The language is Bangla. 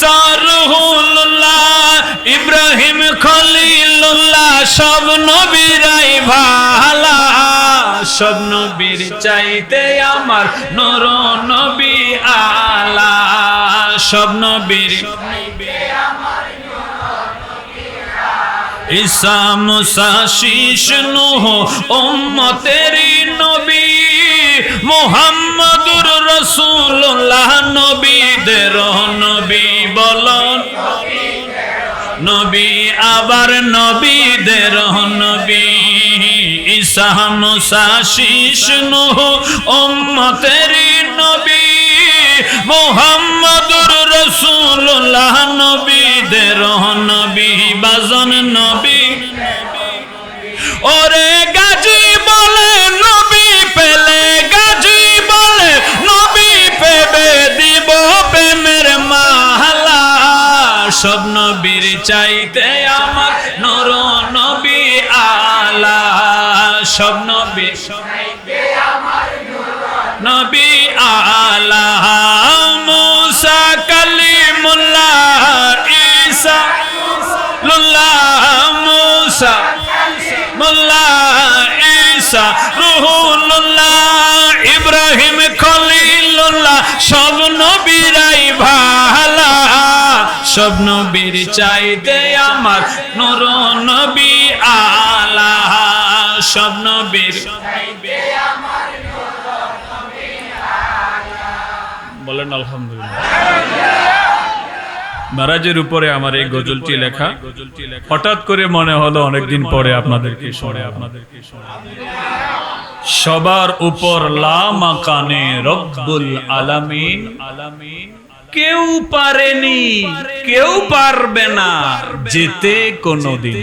সারহুল্লাহ, ইব্রাহিম খলিল্লাহ সব নবীরাই ভালা। সব নবীর চাইতে আমার নর নবী আলা। সব নবীর ঈসা, মুসা নবী। মোহাম্মদুর রসুল্লাহ নবী। বলন নবী আবার নবীদের নবী। ঈসা মুসা শীষ নুহ উম্মতেরি নবী। মুহাম্মদুর রাসূলুল্লাহ নবীদের নবী, বাজন নবী। ওরে সব নবীর চাইতে আমার নর নবী আলা। সব নবী নবী আলা। মুসা কালিমুল্লাহ ঈসা। লুল্লাহ মুসা মোল্লা ঈসা। রুহুল্লাহ ইব্রাহিম খলিলুল্লাহ। সব ভালা সব নবীর চাইতে আমার নূর নবী আলা। সব নবীর বলেন আলহামদুলিল্লাহ। নারাজের উপরে আমার এই গজলটি লেখা। হঠাৎ করে মনে হলো অনেকদিন পরে আপনাদেরকে শোনে আপনাদেরকে সবার উপর লা মাকানে রব্বুল আলামিন। আলামিন। কেউ পারেনি কেউ পারবে না যেতে কোনোদিন।